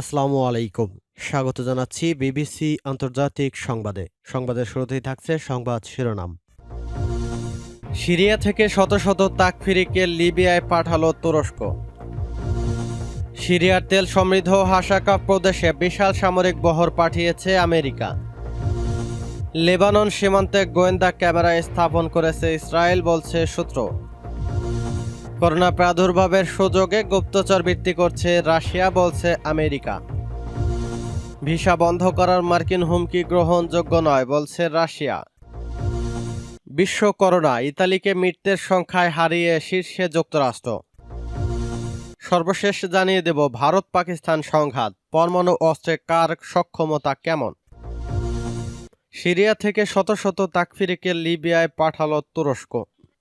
আসসালামু আলাইকুম। স্বাগত জানাচ্ছি বিবিসি আন্তর্জাতিক সংবাদে। সংবাদের শুরুতেই থাকছে সংবাদ শিরোনাম। সিরিয়া থেকে শত শত তাকফিরিকে লিবিয়ায় পাঠালো তুরস্ক। সিরিয়ার তেল সমৃদ্ধ হাসাকা প্রদেশে বিশাল সামরিক বহর পাঠিয়েছে আমেরিকা। লেবানন সীমান্তে গোয়েন্দা ক্যামেরা স্থাপন করেছে ইসরায়েল, বলছে সূত্র। করোনা প্রাদুর্ভাবের সুযোগে গুপ্তচর বৃত্তি করছে রাশিয়া, বলছে আমেরিকা। ভিসা বন্ধ করার মার্কিন হুমকি গ্রহণযোগ্য নয়, বলছে রাশিয়া। বিশ্ব করোনা, ইতালিকে মৃত্যুর সংখ্যায় হারিয়ে শীর্ষে যুক্তরাষ্ট্র। সর্বশেষ জানিয়ে দেব ভারত পাকিস্তান সংঘাত, পরমাণু অস্ত্রে কার সক্ষমতা কেমন? সিরিয়া থেকে শত শত তাকফিরিকে লিবিয়ায় পাঠালো তুরস্ক।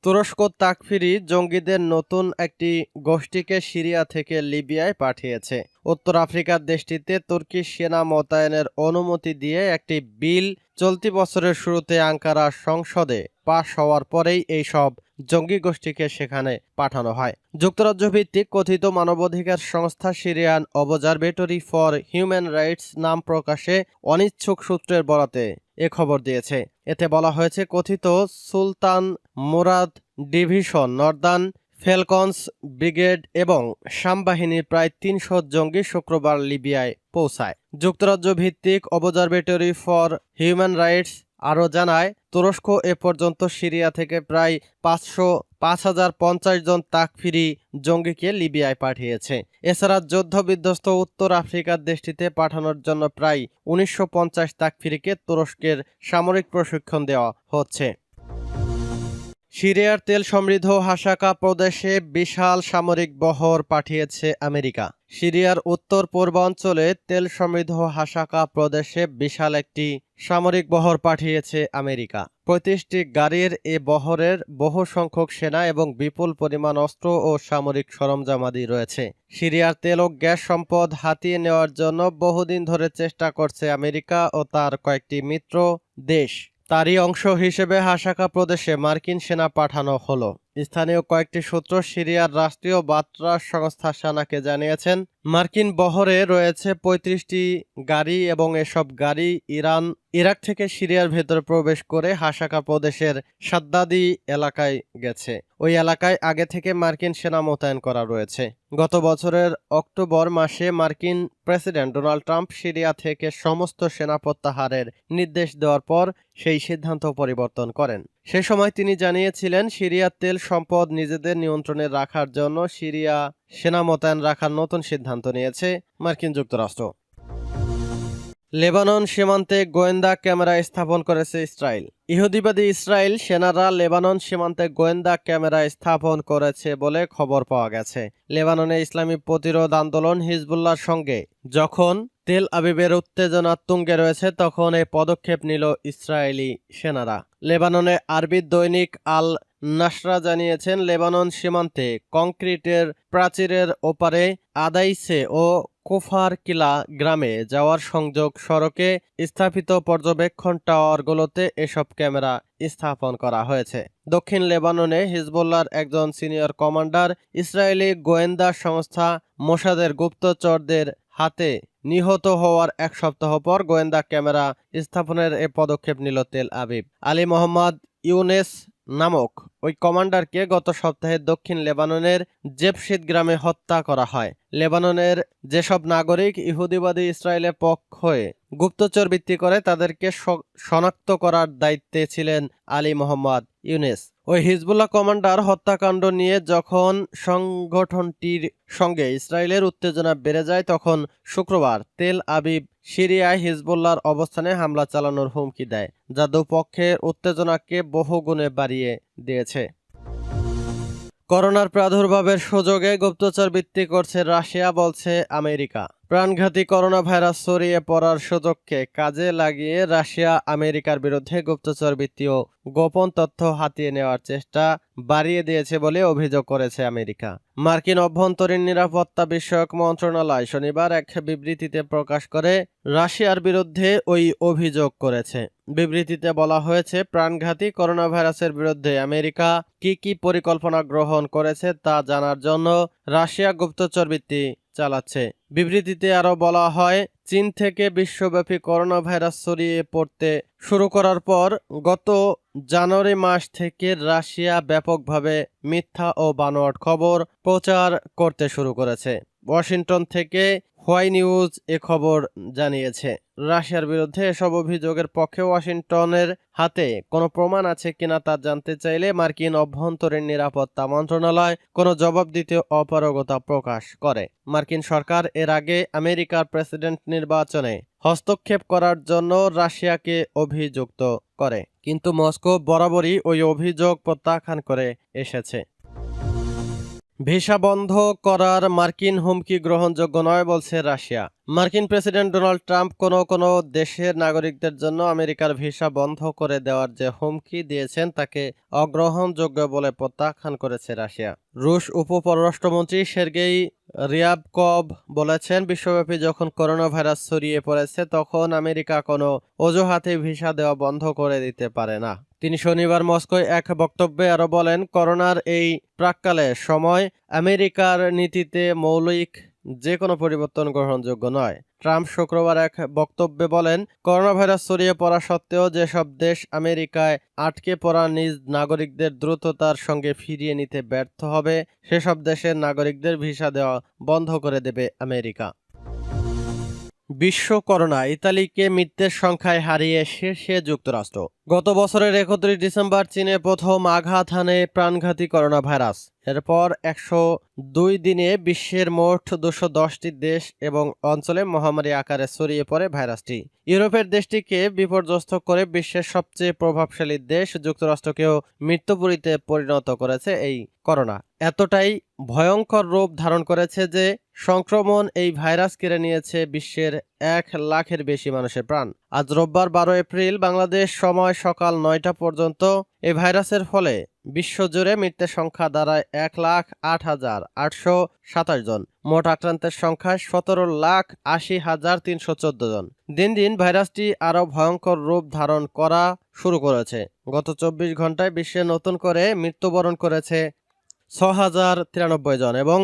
তুরস্ক তাকফিরি জঙ্গিদের নতুন একটি গোষ্ঠীকে সিরিয়া থেকে লিবিয়ায় পাঠিয়েছে। উত্তর আফ্রিকার দেশটিতে তুর্কি সেনা মোতায়েনের অনুমতি দিয়ে একটি বিল চলতি বছরের শুরুতে আঙ্কারা সংসদে পাশ হওয়ার পরেই এই সব জঙ্গি গোষ্ঠীকে সেখানে পাঠানো হয়। যুক্তরাজ্য ভিত্তিক কথিত মানবাধিকার সংস্থা Syrian observatory for human rights নাম প্রকাশে অনিচ্ছুক সূত্রের বরাতে এ খবর দিয়েছে। এতে বলা হয়েছে, কথিত Sultan Murad division, Northern Falcons brigade এবং সামবাহিনীর প্রায় তিনশো জঙ্গি শুক্রবার লিবিয়ায় পৌঁছায়। যুক্তরাজ্য ভিত্তিক অবজারভেটরি ফর হিউম্যান রাইটস আরও জানায়, তুরস্ক এ পর্যন্ত সিরিয়া থেকে প্রায় পাঁচশো, পাঁচ হাজার পঞ্চাশ জন তাকফিরি জঙ্গিকে লিবিয়ায় পাঠিয়েছে। এছাড়া যুদ্ধবিধ্বস্ত উত্তর আফ্রিকার দেশটিতে পাঠানোর জন্য প্রায় উনিশশো পঞ্চাশ তাকফিরিকে তুরস্কের সামরিক প্রশিক্ষণ দেওয়া হচ্ছে। সিরিয়ার তেল সমৃদ্ধ হাসাকা প্রদেশে বিশাল সামরিক বহর পাঠিয়েছে আমেরিকা। সিরিয়ার উত্তর পূর্বাঞ্চলে তেল সমৃদ্ধ হাসাকা প্রদেশে বিশাল একটি সামরিক বহর পাঠিয়েছে আমেরিকা। পঁয়ত্রিশটি গাড়ির এ বহরের বহু সংখ্যক সেনা এবং বিপুল পরিমাণ অস্ত্র ও সামরিক সরঞ্জামাদি রয়েছে। সিরিয়ার তেল ও গ্যাস সম্পদ হাতিয়ে নেওয়ার জন্য বহুদিন ধরে চেষ্টা করছে আমেরিকা ও তার কয়েকটি মিত্র দেশ। তারই অংশ হিসেবে হাসাকা প্রদেশে মার্কিন সেনা পাঠানো হলো। স্থানীয় কয়েকটি সূত্র সিরিয়ার রাষ্ট্রীয় বার্তা সংস্থা সানাকে জানিয়েছেন, মার্কিন বহরে রয়েছে পঁয়ত্রিশটি গাড়ি এবং এসব গাড়ি ইরান ইরাক থেকে সিরিয়ার ভেতরে প্রবেশ করে হাসাকা প্রদেশের সাদ্দাদি এলাকায় গেছে। ওই এলাকায় আগে থেকে মার্কিন সেনা মোতায়েন করা রয়েছে। গত বছরের অক্টোবর মাসে মার্কিন প্রেসিডেন্ট ডোনাল্ড ট্রাম্প সিরিয়া থেকে সমস্ত সেনা প্রত্যাহারের নির্দেশ দেওয়ার পর সেই সিদ্ধান্ত পরিবর্তন করেন। সে সময় তিনি জানিয়েছিলেন, সিরিয়ার তেল সম্পদ নিজেদের নিয়ন্ত্রণে রাখার জন্য সিরিয়া সেনা মোতায়েন রাখার নতুন সিদ্ধান্ত নিয়েছে মার্কিন যুক্তরাষ্ট্র। লেবানন সীমান্তে গোয়েন্দা ক্যামেরা স্থাপন করেছে ইসরায়েল। ইহুদিবাদী ইসরায়েল সেনারা লেবানন সীমান্তে গোয়েন্দা ক্যামেরা স্থাপন করেছে বলে খবর পাওয়া গেছে। লেবাননে ইসলামী প্রতিরোধ আন্দোলন হিজবুল্লাহর সঙ্গে। যখন তেল আবিবের উত্তেজনা তুঙ্গে রয়েছে, তখন এই পদক্ষেপ নিল ইসরায়েলি সেনারা। লেবাননে আরবি দৈনিক আল নাসরা জানিয়েছেন, লেবানন সীমান্তে কংক্রিটের প্রাচীরের ওপারে আদাইসে ও কুফার কিলা গ্রামে যাওয়ার সংযোগ সড়কে স্থাপিত পর্যবেক্ষণ টাওয়ারগুলোতে এসব ক্যামেরা স্থাপন করা হয়েছে। দক্ষিণ লেবাননে হিজবুল্লাহর একজন সিনিয়র কমান্ডার, ইসরায়েলি গোয়েন্দা সংস্থা মোসাদের গুপ্তচরদের হাতে নিহত হওয়ার এক সপ্তাহ পর গোয়েন্দা ক্যামেরা স্থাপনের এ পদক্ষেপ নিল তেল আবিব। আলী মোহাম্মদ ইউনেস নামক ওই কমান্ডারকে গত সপ্তাহে দক্ষিণ লেবাননের জেপশিদ গ্রামে হত্যা করা হয়। লেবাননের যেসব নাগরিক ইহুদিবাদী ইসরায়েলের পক্ষ হয়ে গুপ্তচর ভিত্তি করে তাদেরকে শনাক্ত করার দায়িত্বে ছিলেন আলী মোহাম্মদ ইউনেস। ওই হিজবুল্লাহ কমান্ডার হত্যাকাণ্ড নিয়ে যখন সংগঠনটির সঙ্গে ইসরায়েলের উত্তেজনা বেড়ে যায়, তখন শুক্রবার তেল আবিব সিরিয়ায় হিজবুল্লাহর অবস্থানে হামলা চালানোর হুমকি দেয়, যা দুপক্ষের উত্তেজনাকে বহুগুণে বাড়িয়ে দিয়েছে। করোনার প্রাদুর্ভাবের সুযোগে গুপ্তচর বৃত্তি করছে রাশিয়া, বলছে আমেরিকা। প্রাণঘাতী করোনা ভাইরাস ছড়িয়ে পড়ার সুযোগকে কাজে লাগিয়ে রাশিয়া, আমেরিকার বিরুদ্ধে গুপ্তচর বৃত্তীয় গোপন তথ্য হাতিয়ে নেওয়ার চেষ্টা বাড়িয়ে দিয়েছে বলে অভিযোগ করেছে আমেরিকা। মার্কিন অভ্যন্তরীণ নিরাপত্তা বিষয়ক মন্ত্রণালয় শনিবার এক বিবৃতিতে প্রকাশ করে, রাশিয়ার বিরুদ্ধে ওই অভিযোগ করেছে। বিবৃতিতে বলা হয়েছে, প্রাণঘাতী করোনা ভাইরাসের বিরুদ্ধে আমেরিকা কি কি পরিকল্পনা গ্রহণ করেছে তা জানার জন্য রাশিয়া গুপ্তচর বৃত্তি চালাচ্ছে। বিবৃতিতে আরও বলা হয়, চীন থেকে বিশ্বব্যাপী করোনা ভাইরাস ছড়িয়ে পড়তে শুরু করার পর গত জানুয়ারি মাস থেকে রাশিয়া ব্যাপকভাবে মিথ্যা ও বানোয়াট খবর প্রচার করতে শুরু করেছে। ওয়াশিংটন থেকে হোয়াই নিউজ এ খবর জানিয়েছে। রাশিয়ার বিরুদ্ধে এসব অভিযোগের পক্ষে ওয়াশিংটনের হাতে কোনো প্রমাণ আছে কিনা তা জানতে চাইলে মার্কিন অভ্যন্তরীণ নিরাপত্তা মন্ত্রণালয় কোনো জবাব দিতে অপারগতা প্রকাশ করে। মার্কিন সরকার এর আগে আমেরিকার প্রেসিডেন্ট নির্বাচনে হস্তক্ষেপ করার জন্য রাশিয়াকে অভিযুক্ত করে। কিন্তু মস্কো বরাবরই ওই অভিযোগ প্রত্যাখ্যান করে এসেছে। ভিসা বন্ধ করার মার্কিন হুমকি গ্রহণযোগ্য নয়, বলছে রাশিয়া। মার্কিন প্রেসিডেন্ট ডোনাল্ড ট্রাম্প কোনো কোনো দেশের নাগরিকদের জন্য আমেরিকার ভিসা বন্ধ করে দেওয়ার যে হুমকি দিয়েছেন, তাকে অগ্রহণযোগ্য বলে প্রত্যাখ্যান করেছে রাশিয়া। রুশ উপপররাষ্ট্রমন্ত্রী সের্গেই রিয়াবকভ বলেছেন, বিশ্বব্যাপী যখন করোনা ভাইরাস ছড়িয়ে পড়েছে, তখন আমেরিকা কোনো অজুহাতে ভিসা দেওয়া বন্ধ করে দিতে পারে না। তিনি শনিবার মস্কোয় এক বক্তব্যে আরও বলেন, করোনার এই প্রাককালে সময় আমেরিকার নীতিতে মৌলিক যে কোনো পরিবর্তন গ্রহণযোগ্য নয়। ট্রাম্প শুক্রবার এক বক্তব্যে বলেন করোনা ভাইরাস ছড়িয়ে পড়া সত্ত্বেও যেসব দেশ আমেরিকায় আটকে পড়া নিজ নাগরিকদের দ্রুততার সঙ্গে ফিরিয়ে নিতে ব্যর্থ হবে, সেসব দেশের নাগরিকদের ভিসা দেওয়া বন্ধ করে দেবে আমেরিকা। বিশ্ব করোনা, ইতালিকে মৃত্যুর সংখ্যায় হারিয়ে শীর্ষে যুক্তরাষ্ট্র। গত বছরের একত্রিশ ডিসেম্বর চীনে প্রথম আঘাত হানে প্রাণঘাতী করোনা ভাইরাস এরপর একশো দুই দিনে বিশ্বের মোট দুশো দশটি দেশ এবং অঞ্চলে মহামারী আকারে ছড়িয়ে পড়ে ভাইরাসটি। ইউরোপের দেশটিকে বিপর্যস্ত করে বিশ্বের সবচেয়ে প্রভাবশালী দেশ যুক্তরাষ্ট্রকেও মৃত্যুপুরীতে পরিণত করেছে এই করোনা। এতটাই ভয়ঙ্কর রূপ ধারণ করেছে যে সংক্রমণ এই ভাইরাস কেড়ে নিয়েছে বিশ্বের এক লাখের বেশি মানুষের প্রাণ। আজ রোববার বারো এপ্রিল, বাংলাদেশ সময় সকাল নয়টা পর্যন্ত। এই ভাইরাসের ফলে বিশ্বজুড়ে মৃত্যুর সংখ্যা দাঁড়ায় এক লাখ আট হাজার আটশো সাতাশ জন। মোট আক্রান্তের সংখ্যা সতেরো লাখ আশি হাজার তিনশো চোদ্দ জন। দিন দিন ভাইরাসটি আরও ভয়ঙ্কর রূপ ধারণ করা শুরু করেছে। গত চব্বিশ ঘন্টায় বিশ্বে নতুন করে মৃত্যুবরণ করেছে ছ হাজার তিরানব্বই জন এবং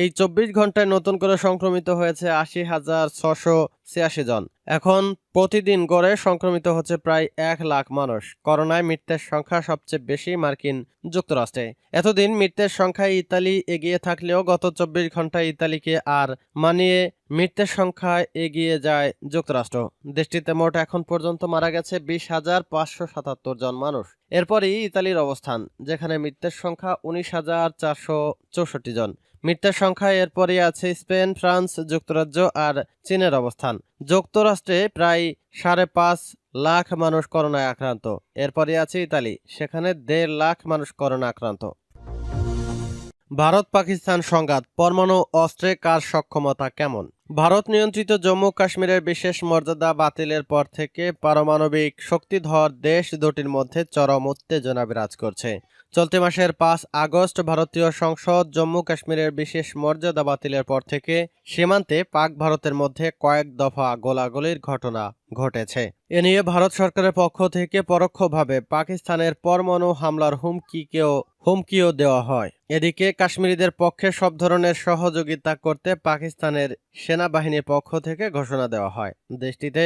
এই চব্বিশ ঘন্টায় নতুন করে সংক্রমিত হয়েছে আশি হাজার ছশো ছিয়াশি জন। এখন প্রতিদিন গড়ে সংক্রমিত হচ্ছে প্রায় এক লাখ মানুষ। করোনায় মৃত্যুর সংখ্যা সবচেয়ে বেশি মার্কিন যুক্তরাষ্ট্রে। এতদিন মৃত্যুর সংখ্যায় ইতালি এগিয়ে থাকলেও গত চব্বিশ ঘন্টায় ইতালিকে আর মানিয়ে মৃত্যুর সংখ্যায় এগিয়ে যায় যুক্তরাষ্ট্র। দেশটিতে মোট এখন পর্যন্ত মারা গেছে বিশ হাজার পাঁচশো সাতাত্তর জন মানুষ। এরপরই ইতালির অবস্থান, যেখানে মৃত্যুর সংখ্যা উনিশ হাজার চারশো চৌষট্টি জন। মৃত্যুর সংখ্যা এরপরই আছে স্পেন, ফ্রান্স, যুক্তরাজ্য আর চীনের অবস্থান। যুক্তরাষ্ট্রে প্রায় সাড়ে পাঁচ লাখ মানুষ করোনায় আক্রান্ত। এরপরই আছে ইতালি, সেখানে দেড় লাখ মানুষ করোনা আক্রান্ত। ভারত পাকিস্তান সংঘাত, পরমাণু অস্ত্রে কার সক্ষমতা কেমন? ভারত নিয়ন্ত্রিত জম্মু কাশ্মীরের বিশেষ মর্যাদা বাতিলের পর থেকে পারমাণবিক শক্তিধর দেশ দুটির মধ্যে চরম উত্তেজনা বিরাজ করছে। চলতি মাসের পাঁচ আগস্ট ভারতীয় সংসদ জম্মু কাশ্মীরের বিশেষ মর্যাদা বাতিলের পর থেকে সীমান্তে পাক ভারতের মধ্যে কয়েক দফা গোলাগুলির ঘটনা ঘটেছে। এ নিয়ে ভারত সরকারের পক্ষ থেকে পরোক্ষভাবে পাকিস্তানের পরমাণু হামলার হুমকিকেও, হুমকিও দেওয়া হয়। এদিকে কাশ্মীরিদের পক্ষে সব ধরনের সহযোগিতা করতে পাকিস্তানের সেনাবাহিনীর পক্ষ থেকে ঘোষণা দেওয়া হয়। দেশটিতে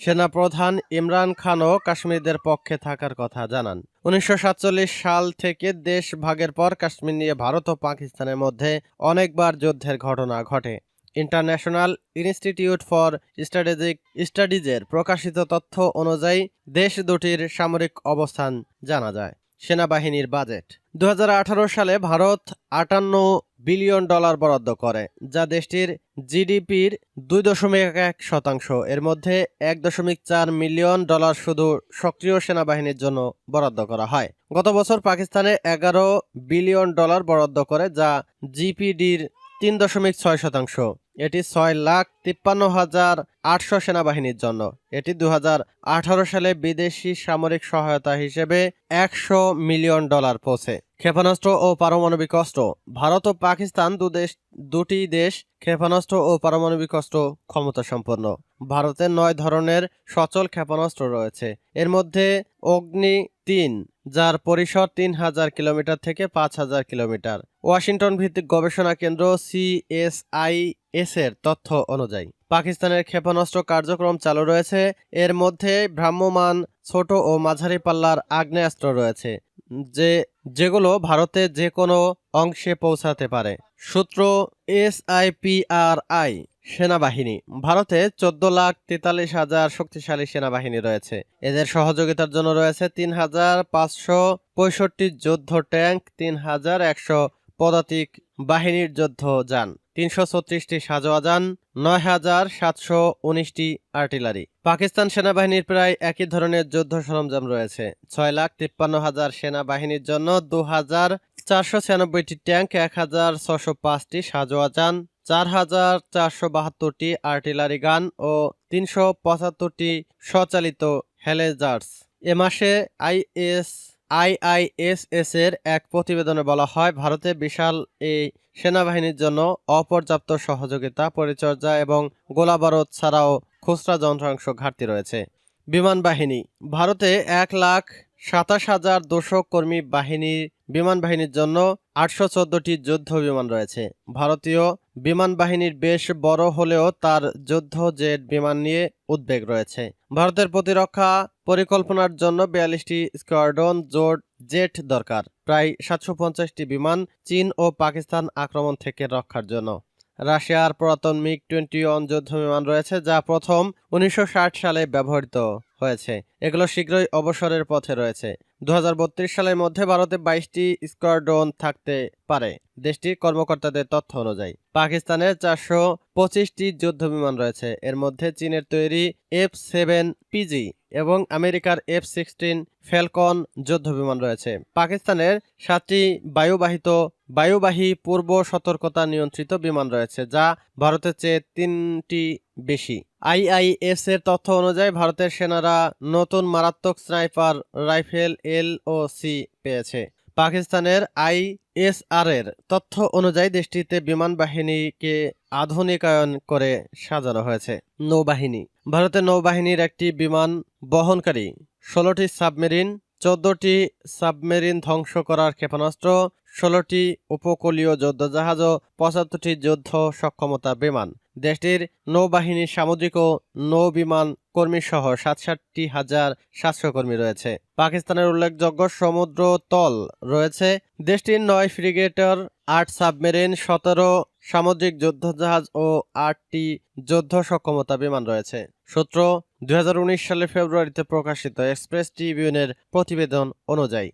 সেনাপ্রধান ইমরান খানও কাশ্মীরদের পক্ষে থাকার কথা জানান। উনিশশো সাতচল্লিশ সাল থেকে দেশ ভাগের পর কাশ্মীর নিয়ে ভারত ও পাকিস্তানের মধ্যে অনেকবার যুদ্ধের ঘটনা ঘটে। ইন্টারন্যাশনাল ইনস্টিটিউট ফর স্ট্র্যাটেজিক স্টাডিজের প্রকাশিত তথ্য অনুযায়ী দেশ দুটির সামরিক অবস্থান জানা যায়। সেনাবাহিনীর বাজেট। দু হাজার আঠারো সালে ভারত আটান্ন বিলিয়ন ডলার বরাদ্দ করে, যা দেশটির জিডিপির দুই দশমিক এক শতাংশ। এর মধ্যে এক দশমিক চার মিলিয়ন ডলার শুধু সক্রিয় সেনাবাহিনীর জন্য বরাদ্দ করা হয়। গত বছর পাকিস্তানে এগারো বিলিয়ন ডলার বরাদ্দ করে, যা জিপিডির তিন দশমিক ছয় শতাংশ। এটি ছয় লাখ তিপ্পান্ন হাজার আটশো সেনাবাহিনীর জন্য। এটি দু হাজার আঠারো সালে বিদেশি সামরিক সহায়তা হিসেবে একশো মিলিয়ন ডলার পৌঁছে। ক্ষেপণাস্ত্র ও পারমাণবিক অস্ত্র। ভারত ও পাকিস্তান দেশ, দুটি দেশ ক্ষেপণাস্ত্র ও পারমাণবিক অস্ত্র ক্ষমতা সম্পন্ন ভারতের নয় ধরনের সচল ক্ষেপণাস্ত্র রয়েছে। এর মধ্যে অগ্নি তিন যার পরিসর তিন হাজার কিলোমিটার থেকে পাঁচ হাজার কিলোমিটার। ওয়াশিংটন ভিত্তিক গবেষণা কেন্দ্র সিএসআইএস এর তথ্য অনুযায়ী পাকিস্তানের ক্ষেপণাস্ত্র কার্যক্রম চালু রয়েছে। এর মধ্যে ভ্রাম্যমান ছোট ও মাঝারি পাল্লার আগ্নেয়াস্ত্র রয়েছে, যে যেগুলো ভারতে যে কোনো অংশে পৌঁছাতে পারে। সূত্র এসআইপিআরআই, সেনাবাহিনী। ভারতে চোদ্দ লাখ তেতাল্লিশ হাজার শক্তিশালী সেনাবাহিনী রয়েছে। এদের সহযোগিতার জন্য রয়েছে তিন হাজার পাঁচশো পঁয়ষট্টি যুদ্ধ ট্যাঙ্ক, তিন হাজার একশো পদাতিক বাহিনীর যুদ্ধ যান, তিনশো ছত্রিশটি সাজোয়া যান, নয় হাজার সাতশো উনিশটি আর্টিলারি। পাকিস্তান সেনাবাহিনীর প্রায় একই ধরনের যুদ্ধ সরঞ্জাম রয়েছে। ছয় লাখ তিপ্পান্ন হাজার সেনাবাহিনীর জন্য দু হাজার চারশো ছিয়ানব্বইটি ট্যাঙ্ক, এক হাজার ছশো পাঁচটি সাজোয়া যান, চার হাজার চারশো বাহাত্তরটি আর্টিলারি গান ও তিনশো পঁচাত্তরটি স্বচালিত হেলেজার্স। এ মাসে আইএস আইআইএসএস এর এক প্রতিবেদনে বলা হয়, ভারতে বিশাল এই সেনাবাহিনীর জন্য অপর্যাপ্ত সহযোগিতা, পরিচর্যা এবং গোলাবারুদ ছাড়াও খুচরা যন্ত্রাংশ ঘাটতি রয়েছে। বিমান বাহিনী, ভারতে এক লাখ সাতাশ হাজার দুশো কর্মী বাহিনীর বিমান বাহিনীর জন্য আটশো চোদ্দটি যুদ্ধ বিমান রয়েছে। ভারতীয় বিমান বাহিনীর বেশ বড় হলেও তার যুদ্ধ জেট বিমান নিয়ে উদ্বেগ রয়েছে। ভারতের প্রতিরক্ষা পরিকল্পনার জন্য বিয়াল্লিশটি স্কোয়াড্রন জোট জেট দরকার। প্রায় সাতশো বিমান চীন ও পাকিস্তান আক্রমণ থেকে রক্ষার জন্য। রাশিয়ার পুরাতন মিগ টোয়েন্টি ওয়ান যুদ্ধ বিমান রয়েছে, যা প্রথম উনিশশো ষাট সালে ব্যবহৃত হয়েছে। এগুলো শীঘ্রই অবসরের পথে রয়েছে। দুই হাজার বত্রিশ সালের মধ্যে ভারতে বাইশটি স্কোয়াড্রন থাকতে পারে। দেশটির কর্মকর্তাদের তথ্য অনুযায়ী, পাকিস্তানের চারশো পঁচিশটি যুদ্ধ বিমান রয়েছে। এর মধ্যে চীনের তৈরি এফ সেভেন পিজি এবং আমেরিকার এফ সিক্সটিন ফ্যালকন যুদ্ধ বিমান রয়েছে। পাকিস্তানের সাতটি বায়ুবাহিত বায়ুবাহী পূর্ব সতর্কতা নিয়ন্ত্রিত বিমান রয়েছে, যা ভারতের চেয়ে তিনটি বেশি। আইআইএস এর তথ্য অনুযায়ী, ভারতের সেনারা নতুন মারাত্মক sniper rifle L O C পেয়েছে। পাকিস্তানের আইএসআর এর তথ্য অনুযায়ী, দেশটিতে বিমান বাহিনীকে আধুনিকায়ন করে সাজানো হয়েছে নৌবাহিনী। ভারতের নৌবাহিনীর একটি বিমান বহনকারী, ষোলোটি সাবমেরিন, চোদ্দটি সাবমেরিন ধ্বংস করার ক্ষেপণাস্ত্র ষোলোটি উপকূলীয় যুদ্ধজাহাজ ও পঁচাত্তরটি যুদ্ধ সক্ষমতা বিমান। দেশটির নৌবাহিনীর সামুদ্রিক ও নৌ বিমান কর্মী সহ সাতষট্টি হাজার সাতশো কর্মী রয়েছে। পাকিস্তানের উল্লেখযোগ্য সমুদ্র তল রয়েছে। দেশটির নয় ফ্রিগেটর, আট সাবমেরিন, সতেরো সামুদ্রিক যুদ্ধজাহাজ ও আটটি যুদ্ধ সক্ষমতা বিমান রয়েছে। সূত্র দুই সালের ফেব্রুয়ারিতে প্রকাশিত এক্সপ্রেস ট্রিবিউনের প্রতিবেদন অনুযায়ী